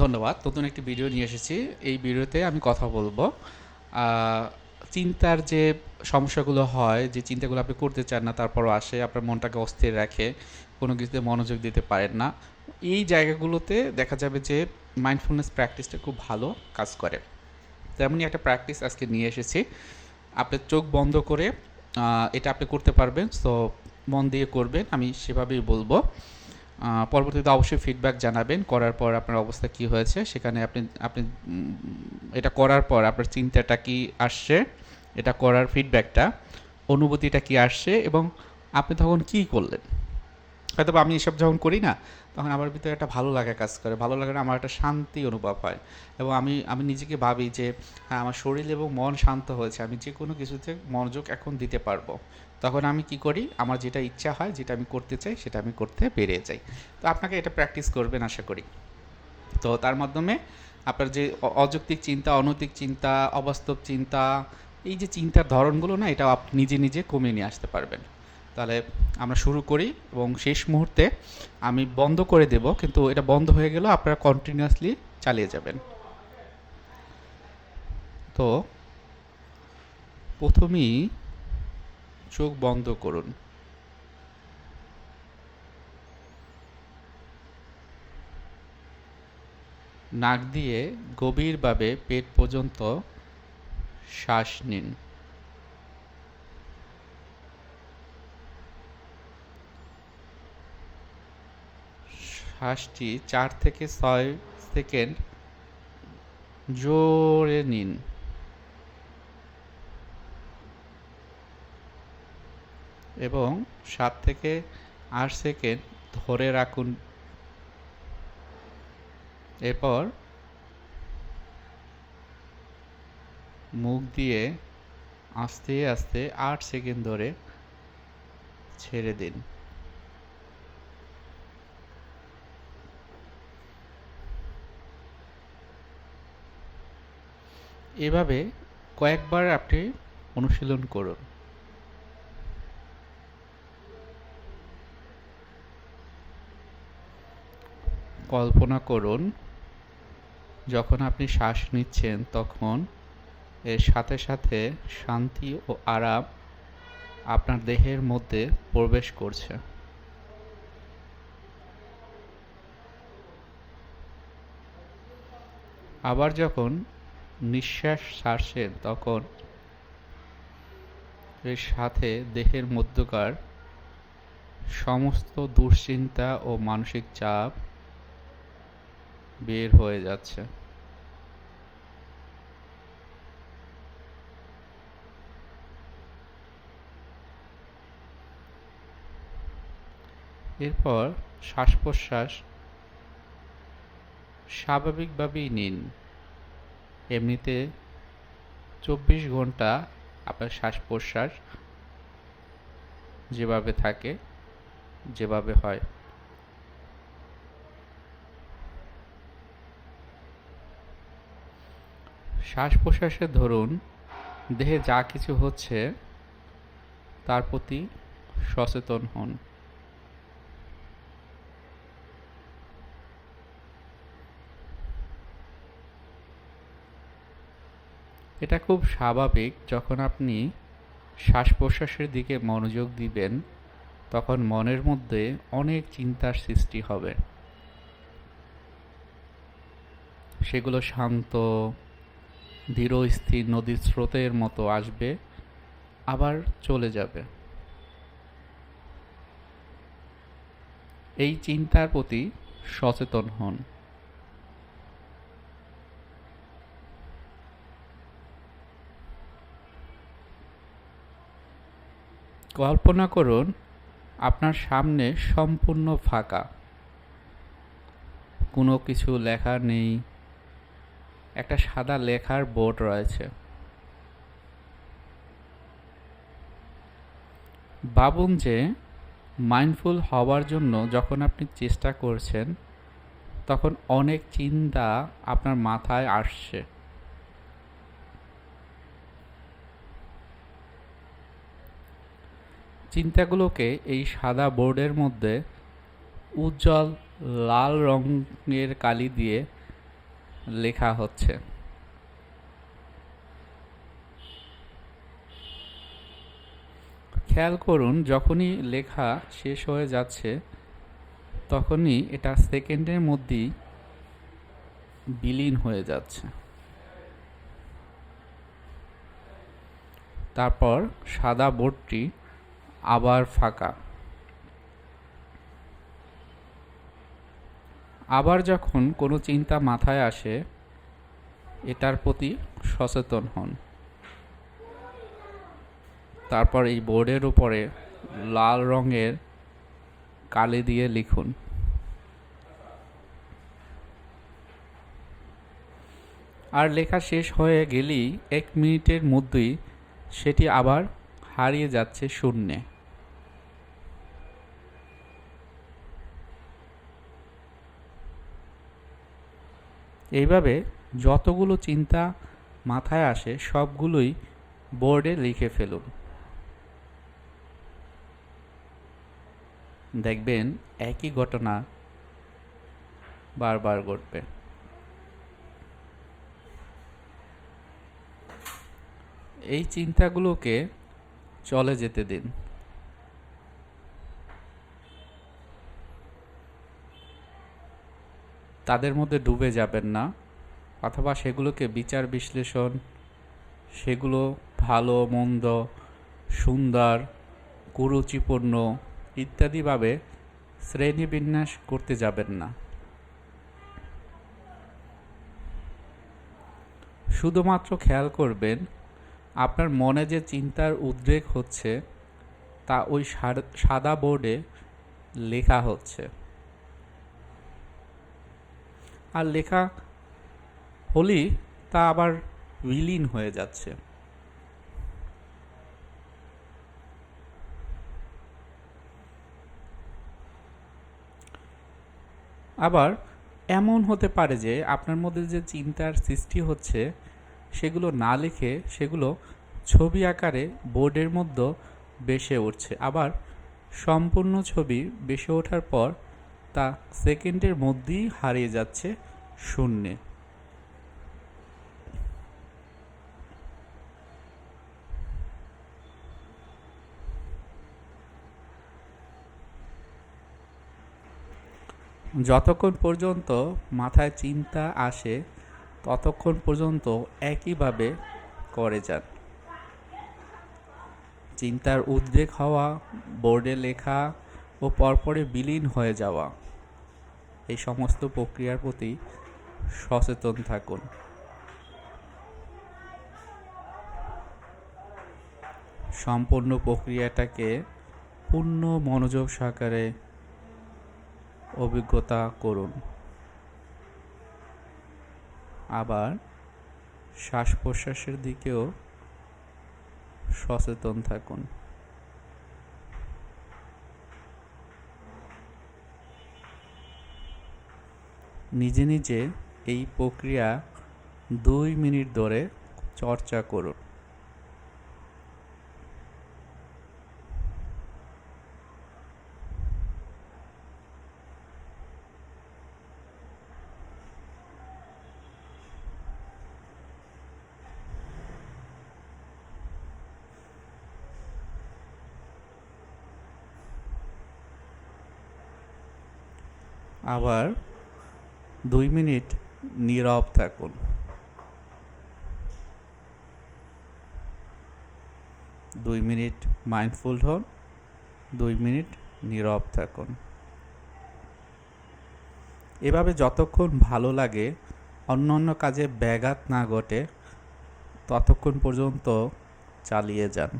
ধন্যবাদ, নতুন একটি ভিডিও নিয়ে এসেছি। এই ভিডিওতে আমি কথা বলব। চিন্তার যে সমস্যাগুলো হয়, যে চিন্তাগুলো আপনি করতে চান না, তারপরও আসে, আপনার মনটাকে অস্থির রাখে, কোনো কিছুতে মনোযোগ দিতে পারেন না। এই জায়গাগুলোতে দেখা যাবে যে মাইন্ডফুলনেস প্র্যাকটিসটা খুব ভালো কাজ করে। তেমনই একটা প্র্যাকটিস আজকে নিয়ে এসেছি। আপনি চোখ বন্ধ করে এটা আপনি করতে পারবেন। সো মন দিয়ে করবেন, আমি সেভাবেই বলব। পরবর্তীতে অবশ্যই ফিডব্যাক জানাবেন, করার পর আপনার অবস্থা কি হয়েছে, সেখানে আপনি আপনি এটা করার পর আপনার চিন্তাটা কি আসছে, এটা করার ফিডব্যাকটা অনুভূতিটা কি আসছে এবং আপনি তখন কি করলেন? হয়তো আমি এসব যখন করি না, তখন আমার ভিতরে একটা ভালো লাগা কাজ করে, ভালো লাগার আমার একটা শান্তি অনুভব হয় এবং আমি আমি নিজেকে ভাবি যে হ্যাঁ আমার শরীর এবং মন শান্ত হয়েছে, আমি যে কোনো কিছুতে মনোযোগ এখন দিতে পারব। তখন আমি কি করি? আমার যেটা ইচ্ছা হয়, যেটা আমি করতে চাই, সেটা আমি করতে পেরে যাই। তো আপনাকে এটা প্র্যাকটিস করবেন আশা করি। তো তার মাধ্যমে আপনার যে অযৌক্তিক চিন্তা, অনৈতিক চিন্তা, অবাস্তব চিন্তা, এই যে চিন্তার ধরনগুলো না এটা আপনি নিজে নিজে কমিয়ে নিয়ে আসতে পারবেন। তাহলে আমরা শুরু করি এবং শেষ মুহূর্তে আমি বন্ধ করে দেব, কিন্তু এটা বন্ধ হয়ে গেলেও আপনারা কন্টিনিউয়াসলি চালিয়ে যাবেন। তো প্রথমেই চোখ বন্ধ করুন। নাক দিয়ে গভীরভাবে পেট পর্যন্ত শ্বাস নিন। শ্বাসটি চার থেকে ছয় সেকেন্ড জোরে নিন। এবং সাত থেকে আট সেকেন্ড ধরে রাখুন। এরপর মুখ দিয়ে আস্তে আস্তে আট সেকেন্ড ধরে ছেড়ে দিন। এভাবে কয়েকবার আপনি অনুশীলন করুন। কল্পনা করুন, যখন আপনি শ্বাস নিচ্ছেন তখন, এর সাথে সাথে শান্তি ও আরাম আপনার দেহের মধ্যে প্রবেশ করছে। আবার যখন নিঃশ্বাস ছাড়ছেন তখন, এর সাথে দেহের মধ্যকার সমস্ত দুশ্চিন্তা ও মানসিক চাপ বের হয়ে যাচ্ছে। এরপর শ্বাস প্রশ্বাস স্বাভাবিকভাবেই নিন। এমনিতে চব্বিশ ঘণ্টা আপনার শ্বাস প্রশ্বাস যেভাবে থাকে, যেভাবে হয়। শ্বাস প্রশ্বাসে ধরুন, দেহে যা কিছু হচ্ছে, তার প্রতি সচেতন হন। এটা খুব স্বাভাবিক, যখন আপনি শ্বাস প্রশ্বাসের দিকে মনোযোগ দিবেন, তখন মনের মধ্যে অনেক চিন্তার সৃষ্টি হবে। সেগুলো শান্ত ধীর স্থির নদীর স্রোতের মতো আসবে, আবার চলে যাবে। এই চিন্তার প্রতি সচেতন হন। কল্পনা করুন, আপনার সামনে সম্পূর্ণ ফাঁকা। কোনো কিছু লেখা নেই একটা সাদা লেখার বোর্ড রয়েছে। ভাবুন যে মাইন্ডফুল হওয়ার জন্য যখন আপনি চেষ্টা করছেন, তখন অনেক চিন্তা আপনার মাথায় আসছে। চিন্তাগুলোকে এই সাদা বোর্ডের মধ্যে উজ্জ্বল লাল রঙের কালি দিয়ে লেখা হচ্ছে। খেয়াল করুন, যখনই লেখা শেষ হয়ে যাচ্ছে, তখনই এটা সেকেন্ডের মধ্যেই বিলীন হয়ে যাচ্ছে। তারপর সাদা বোর্ডটি আবার ফাঁকা। আবার যখন কোনো চিন্তা মাথায় আসে, এটার প্রতি সচেতন হন। তারপর এই বোর্ডের উপরে লাল রঙের কালি দিয়ে লিখুন। আর লেখা শেষ হয়ে গেলেই এক মিনিটের মধ্যেই সেটি আবার হারিয়ে যাচ্ছে শূন্যে। এইভাবে যতগুলো চিন্তা মাথায় আসে, সবগুলোই বোর্ডে লিখে ফেলুন। দেখবেন একই ঘটনা বারবার ঘটবে। এই চিন্তাগুলোকে চলে যেতে দিন। তাদের মধ্যে ডুবে যাবেন না, অথবা সেগুলোকে বিচার বিশ্লেষণ, সেগুলো ভালো, মন্দ, সুন্দর, কুরুচিপূর্ণ ইত্যাদিভাবে শ্রেণীবিন্যাস করতে যাবেন না। শুধুমাত্র খেয়াল করবেন, আপনার মনে যে চিন্তার উদ্রেক হচ্ছে, তা ওই সাদা বোর্ডে লেখা হচ্ছে। আর লেখা হলেই তা আবার বিলীন হয়ে যাচ্ছে। আবার এমন হতে পারে যে আপনার মধ্যে যে চিন্তার সৃষ্টি হচ্ছে, সেগুলো না লিখে সেগুলো ছবি আকারে বোর্ডের মধ্যে বেসে উঠছে। আবার সম্পূর্ণ ছবি বেসে ওঠার পর তা সেকেন্ডের মধ্যেই হারিয়ে যাচ্ছে শূন্যে। যতক্ষণ পর্যন্ত মাথায় চিন্তা আসে, ততক্ষণ পর্যন্ত একইভাবে করে যান। চিন্তার উদ্রেক হওয়া, বোর্ডে লেখা ও পরপরে বিলীন হয়ে যাওয়া। এই সমস্ত প্রক্রিয়ার প্রতি সচেতন থাকুন। সম্পূর্ণ প্রক্রিয়াটাকে পূর্ণ মনোযোগ সহকারে অভিজ্ঞতা করুন। আবার শ্বাস প্রশ্বাসের দিকেও সচেতন থাকুন। নিজে নিজে এই প্রক্রিয়া দুই মিনিট ধরে চর্চা করুন। আবার দুই মিনিট নীরব থাকুন। দুই মিনিট মাইন্ডফুল হন, দুই মিনিট নীরব থাকুন। এভাবে যতক্ষণ ভালো লাগে, অন্য অন্য কাজে ব্যাঘাত না ঘটে, ততক্ষণ পর্যন্ত চালিয়ে যান।